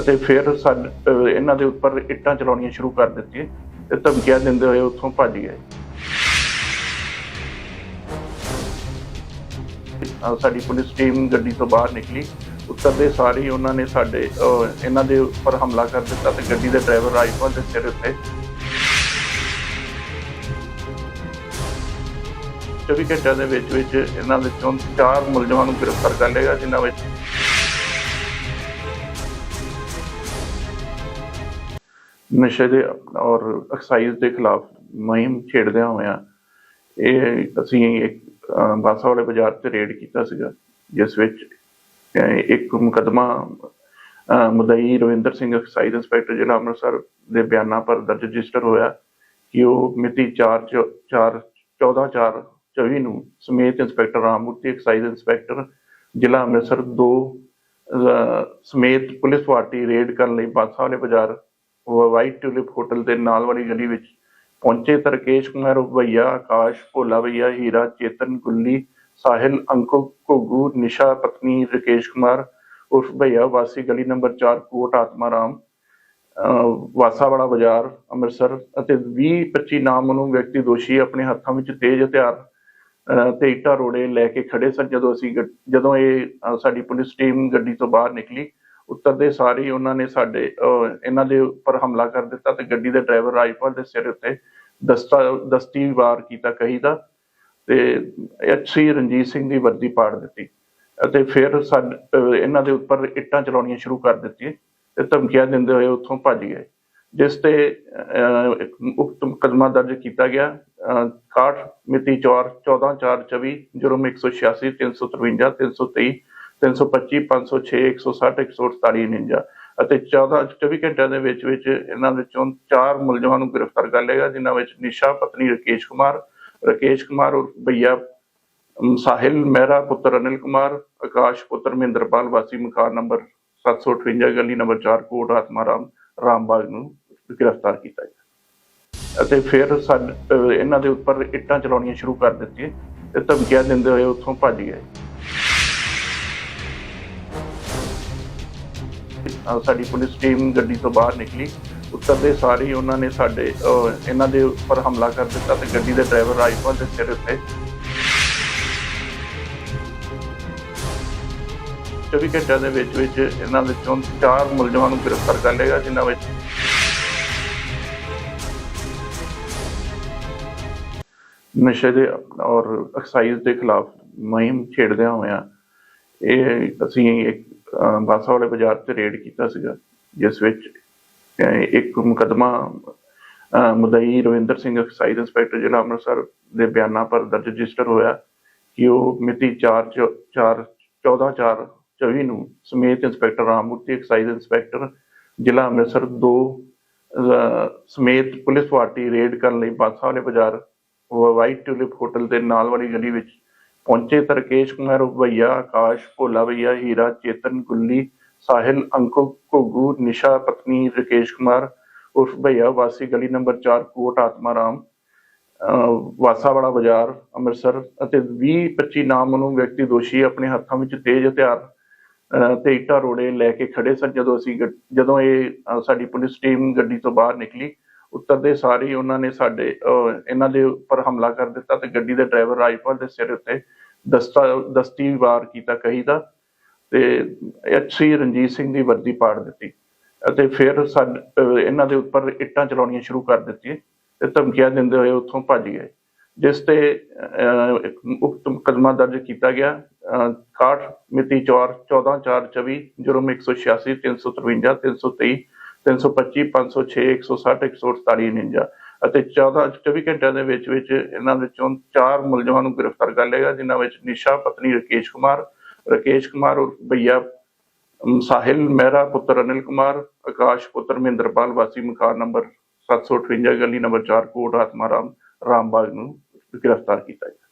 ਅਤੇ ਫਿਰ ਸਾਡ ਇਹਨਾਂ ਦੇ ਉੱਪਰ ਇੱਟਾਂ ਚਲਾਉਣੀਆਂ ਸ਼ੁਰੂ ਕਰ ਦਿੱਤੀਆਂ ਤੇ ਧਮਕੀਆਂ ਦਿੰਦੇ ਹੋਏ ਉੱਥੋਂ ਭੱਜ ਗਏ। ਸਾਡੀ ਪੁਲਿਸ ਟੀਮ ਗੱਡੀ ਤੋਂ ਬਾਹਰ ਨਿਕਲੀ। ਉਤਰਦੇ ਸਾਰ ਹੀ ਉਹਨਾਂ ਨੇ ਸਾਡੇ ਇਹਨਾਂ ਦੇ ਉੱਪਰ ਹਮਲਾ ਕਰ ਦਿੱਤਾ ਤੇ ਗੱਡੀ ਦੇ ਡਰਾਈਵਰ ਰਾਜਪਾਲ ਦੇ ਸਿਰ ਉੱਤੇ। 24 ਘੰਟਿਆਂ ਦੇ ਵਿੱਚ ਵਿੱਚ ਇਹਨਾਂ ਵਿੱਚੋਂ ਚਾਰ ਮੁਲਜ਼ਮਾਂ ਨੂੰ ਗ੍ਰਿਫਤਾਰ ਕਰ ਲਿਆ ਜਿਨ੍ਹਾਂ ਵਿੱਚ ਨਸ਼ੇ ਦੇ ਔਰ ਐਕਸਾਈਜ਼ ਦੇ ਖਿਲਾਫ ਮੁਹਿੰਮ ਛੇੜਦਿਆਂ ਹੋਇਆਂ ਇਹ ਅਸੀਂ ਇੱਕ ਬਾਸਾ ਵਾਲੇ ਬਾਜ਼ਾਰ ਤੇ ਰੇਡ ਕੀਤਾ ਸੀਗਾ, ਜਿਸ ਵਿੱਚ ਇੱਕ ਮੁਕਦਮਾ ਮੁਦਈ ਰਵਿੰਦਰ ਸਿੰਘ ਐਕਸਾਈਜ਼ ਇੰਸਪੈਕਟਰ ਜ਼ਿਲ੍ਹਾ ਅੰਮ੍ਰਿਤਸਰ ਦੇ ਬਿਆਨਾਂ ਪਰ ਦਰਜ ਰਜਿਸਟਰ ਹੋਇਆ ਕਿ ਉਹ ਮਿਤੀ 4 4 14 4 24 ਨੂੰ ਸਮੇਤ ਇੰਸਪੈਕਟਰ ਰਾਮਮੂਰਤੀ ਐਕਸਾਈਜ਼ ਇੰਸਪੈਕਟਰ ਜ਼ਿਲ੍ਹਾ ਅੰਮ੍ਰਿਤਸਰ ਦੋ ਸਮੇਤ ਪੁਲਿਸ ਪਾਰਟੀ ਰੇਡ ਕਰਨ ਲਈ ਬਾਸਾ ਵਾਲੇ ਬਾਜ਼ਾਰ ਵਾਈਟ ਟਿਊਲਿਪ ਹੋਟਲ ਦੇ ਨਾਲ ਵਾਲੀ ਗਲੀ ਵਿੱਚ ਪਹੁੰਚੇ ਤਰਕੇਸ਼ ਕੁਮਾਰ ਭਈਆ, ਆਕਾਸ਼ ਭੋਲਾ ਭਈਆ, ਹੀਰਾ, ਚੇਤਨ ਗੁੱਲੀ, ਸਾਹਿਲ, ਅੰਕੋ, ਘੁੱਗੂ, ਨਿਸ਼ਾ, ਪਤਨੀ ਰਕੇਸ਼ ਕੁਮਾਰ, ਉਰਫ ਭਈਆ, ਵਾਸੀ ਗਲੀ ਨੰਬਰ 4 ਕੋਟ, ਆਤਮਾਰਾਮ, ਅਹ ਵਾਸਾਵਾੜਾ ਬਾਜ਼ਾਰ, ਅੰਮ੍ਰਿਤਸਰ ਅਤੇ 20 25 ਨਾਮਨੂ ਵਿਅਕਤੀ ਦੋਸ਼ੀ ਆਪਣੇ ਹੱਥਾਂ ਵਿੱਚ ਤੇਜ਼ ਹਥਿਆਰ ਤੇ ਇੱਟਾਂ ਰੋੜੇ ਲੈ ਕੇ ਖੜੇ ਸਨ ਜਦੋਂ ਅਸੀਂ ਜਦੋਂ ਇਹ ਸਾਡੀ ਪੁਲਿਸ ਟੀਮ ਗੱਡੀ ਤੋਂ ਬਾਹਰ ਨਿਕਲੀ। ਉਤਰਦੇ ਸਾਰ ਹੀ ਉਹਨਾਂ ਨੇ ਸਾਡੇ ਇਹਨਾਂ ਦੇ ਉੱਪਰ ਹਮਲਾ ਕਰ ਦਿੱਤਾ ਤੇ ਗੱਡੀ ਦੇ ਡਰਾਈਵਰ ਰਾਜਪਾਲ ਦੇ ਸਿਰ ਉੱਤੇ ਦਸਤਾ ਦਸਤੀ ਵਾਰ ਕੀਤਾ ਕਹੀਦਾ ਤੇ ਐਚਸੀ ਰਣਜੀਤ ਸਿੰਘ ਦੀ ਵਰਦੀ ਪਾੜ ਦਿੱਤੀ ਅਤੇ ਫਿਰ ਇਹਨਾਂ ਦੇ ਉੱਪਰ ਇੱਟਾਂ ਚਲਾਉਣੀਆਂ ਸ਼ੁਰੂ ਕਰ ਦਿੱਤੀਆਂ ਤੇ ਧਮਕੀਆਂ ਦਿੰਦੇ ਹੋਏ ਉੱਥੋਂ ਭੱਜ ਗਏ ਜਿਸ ਤੇ ਅਹ, ਉਕਤ ਮੁਕਦਮਾ ਦਰਜ ਕੀਤਾ ਗਿਆ ਅਹ, 61 ਮਿਤੀ 4 14 4 24 ਜੁਰਮ 186 353 323 325 506 160 148 49 ਅਤੇ 14 24 ਘੰਟਿਆਂ ਦੇ ਵਿੱਚ ਵਿੱਚ ਇਹਨਾਂ ਵਿੱਚੋਂ ਚਾਰ ਮੁਲਜ਼ਮਾਂ ਨੂੰ ਗ੍ਰਿਫਤਾਰ ਕਰ ਲਿਆ ਗਿਆ, ਜਿਨ੍ਹਾਂ ਵਿੱਚ ਨਿਸ਼ਾ ਪਤਨੀ ਰਕੇਸ਼ ਕੁਮਾਰ ਰਕੇਸ਼ ਕੁਮਾਰ ਉਰਫ ਭਈਆ ਸਾਹਿਲ ਮਹਿਰਾ ਪੁੱਤਰ ਅਨਿਲ ਕੁਮਾਰ ਆਕਾਸ਼ ਪੁੱਤਰ ਮਹਿੰਦਰਪਾਲ ਵਾਸੀ ਮਕਾਨ ਨੰਬਰ 758 ਗਲੀ ਨੰਬਰ 4 ਕੋਟ ਆਤਮਾਰਾਮ ਰਾਮਬਾਗ ਨੂੰ ਗ੍ਰਿਫਤਾਰ ਕੀਤਾ ਗਿਆ। ਅਤੇ ਫਿਰ ਸਾਡ ਇਹਨਾਂ ਦੇ ਉੱਪਰ ਇੱਟਾਂ ਚਲਾਉਣੀਆਂ ਸ਼ੁਰੂ ਕਰ ਦਿੱਤੀਆਂ ਤੇ ਧਮਕੀਆਂ ਦਿੰਦੇ ਹੋਏ ਉੱਥੋਂ ਭੱਜ ਗਏ। ਸਾਡੀ ਪੁਲਿਸ ਟੀਮ ਗੱਡੀ ਤੋਂ ਬਾਹਰ ਨਿਕਲੀ। ਉਤਰਦੇ ਸਾਰ ਹੀ ਉਹਨਾਂ ਨੇ ਸਾਡੇ ਇਹਨਾਂ ਦੇ ਉੱਪਰ ਹਮਲਾ ਕਰ ਦਿੱਤਾ ਤੇ ਗੱਡੀ ਦੇ ਡਰਾਈਵਰ ਰਾਜਪਾਲ ਦੇ ਸਿਰ ਉੱਤੇ 24 ਘੰਟਿਆਂ ਦੇ ਵਿੱਚ ਵਿੱਚ ਇਹਨਾਂ ਵਿੱਚੋਂ ਚਾਰ ਮੁਲਜ਼ਮਾਂ ਨੂੰ ਗ੍ਰਿਫਤਾਰ ਕਰ ਲਿਆ ਜਿਨ੍ਹਾਂ ਵਿੱਚ ਨਸ਼ੇ ਦੇ ਔਰ ਐਕਸਾਈਜ਼ ਦੇ ਖਿਲਾਫ ਮੁਹਿੰਮ ਛੇੜਦਿਆਂ ਹੋਇਆਂ ਇਹ ਅਸੀਂ ਇੱਕ ਬਾਸਾ ਵਾਲੇ ਬਾਜ਼ਾਰ ਤੇ ਰੇਡ ਕੀਤਾ ਸੀਗਾ, ਜਿਸ ਵਿੱਚ ਇੱਕ ਮੁਕਦਮਾ ਮੁਦਈ ਰਵਿੰਦਰ ਸਿੰਘ ਐਕਸਾਈਜ਼ ਇੰਸਪੈਕਟਰ ਜ਼ਿਲ੍ਹਾ ਅੰਮ੍ਰਿਤਸਰ ਦੇ ਬਿਆਨਾਂ ਪਰ ਦਰਜ ਰਜਿਸਟਰ ਹੋਇਆ ਕਿ ਉਹ ਮਿਤੀ 4 4 14 4 24 ਨੂੰ ਸਮੇਤ ਇੰਸਪੈਕਟਰ ਰਾਮਮੂਰਤੀ ਐਕਸਾਈਜ਼ ਇੰਸਪੈਕਟਰ ਜ਼ਿਲ੍ਹਾ ਅੰਮ੍ਰਿਤਸਰ, ਦੋ ਸਮੇਤ ਪੁਲਿਸ ਪਾਰਟੀ ਰੇਡ ਕਰਨ ਲਈ ਬਾਸਾ ਵਾਲੇ ਬਾਜ਼ਾਰ ਵਾਈਟ ਟਿਊਲਿਪ ਹੋਟਲ ਦੇ ਨਾਲ ਵਾਲੀ ਗਲੀ ਵਿੱਚ ਪਹੁੰਚੇ ਤਰਕੇਸ਼ ਕੁਮਾਰ ਭਈਆ, ਆਕਾਸ਼ ਭੋਲਾ ਭਈਆ, ਹੀਰਾ ਚੇਤਨ ਗੁੱਲੀ, ਸਾਹਿਲ ਅੰਕੋ ਘੁੱਗੂ, ਨਿਸ਼ਾ ਪਤਨੀ ਰਕੇਸ਼ ਕੁਮਾਰ, ਉਰਫ ਭਈਆ ਵਾਸੀ ਗਲੀ ਨੰਬਰ 4 ਕੋਟ, ਆਤਮਾਰਾਮ ਵਾਸਾਵਾੜਾ ਬਾਜ਼ਾਰ, ਅੰਮ੍ਰਿਤਸਰ ਅਤੇ 20 25 ਨਾਮਨੂ ਵਿਅਕਤੀ ਦੋਸ਼ੀ ਆਪਣੇ ਹੱਥਾਂ ਵਿੱਚ ਤੇਜ਼ ਹਥਿਆਰ ਤੇ ਇੱਟਾਂ ਰੋੜੇ ਲੈ ਕੇ ਖੜੇ ਸਨ ਜਦੋਂ ਅਸੀਂ ਜਦੋਂ ਇਹ ਸਾਡੀ ਪੁਲਿਸ ਟੀਮ ਗੱਡੀ ਤੋਂ ਬਾਹਰ ਨਿਕਲੀ ਉਤਰਦੇ ਸਾਰ ਹੀ ਉਹਨਾਂ ਨੇ ਸਾਡੇ ਇਹਨਾਂ ਦੇ ਉੱਪਰ ਹਮਲਾ ਕਰ ਦਿੱਤਾ ਤੇ ਗੱਡੀ ਦੇ ਡਰਾਈਵਰ ਰਾਜਪਾਲ ਦੇ ਸਿਰ ਉੱਤੇ ਦਸਤਾ ਦਸਤੀ ਵਾਰ ਕੀਤਾ ਕਹੀਦਾ ਤੇ ਐਚਸੀ ਰਣਜੀਤ ਸਿੰਘ ਦੀ ਵਰਦੀ ਪਾੜ ਦਿੱਤੀ ਅਤੇ ਫਿਰ ਇਹਨਾਂ ਦੇ ਉੱਪਰ ਇੱਟਾਂ ਚਲਾਉਣੀਆਂ ਸ਼ੁਰੂ ਕਰ ਦਿੱਤੀਆਂ ਤੇ ਧਮਕੀਆਂ ਦਿੰਦੇ ਹੋਏ ਉੱਥੋਂ ਭੱਜ ਗਏ ਜਿਸ ਤੇ ਅਹ, ਇੱਕ ਉਕਤ ਮੁਕੱਦਮਾ ਦਰਜ ਕੀਤਾ ਗਿਆ ਅਹ, 61 ਮਿਤੀ 4 14 4 24 ਜੁਰਮ 186 353 323 325 506 160 148 49 ਅਤੇ 14 24 ਘੰਟਿਆਂ ਦੇ ਵਿੱਚ ਵਿੱਚ ਇਹਨਾਂ ਵਿੱਚੋਂ ਚਾਰ ਮੁਲਜ਼ਮਾਂ ਨੂੰ ਗ੍ਰਿਫਤਾਰ ਕਰ ਲਿਆ ਜਿਨ੍ਹਾਂ ਵਿੱਚ ਨਿਸ਼ਾ ਪਤਨੀ ਰਕੇਸ਼ ਕੁਮਾਰ ਰਕੇਸ਼ ਕੁਮਾਰ ਔਰ ਭਈਆ ਸਾਹਿਲ ਮਹਿਰਾ, ਪੁੱਤਰ ਅਨਿਲ ਕੁਮਾਰ, ਆਕਾਸ਼ ਪੁੱਤਰ ਮਹਿੰਦਰਪਾਲ, ਵਾਸੀ ਮਕਾਨ ਨੰਬਰ 758 ਗਲੀ ਨੰਬਰ 4 ਕੋਟ ਆਤਮਾਰਾਮ ਰਾਮਬਾਗ ਨੂੰ ਗ੍ਰਿਫਤਾਰ ਕੀਤਾ ਗਿਆ।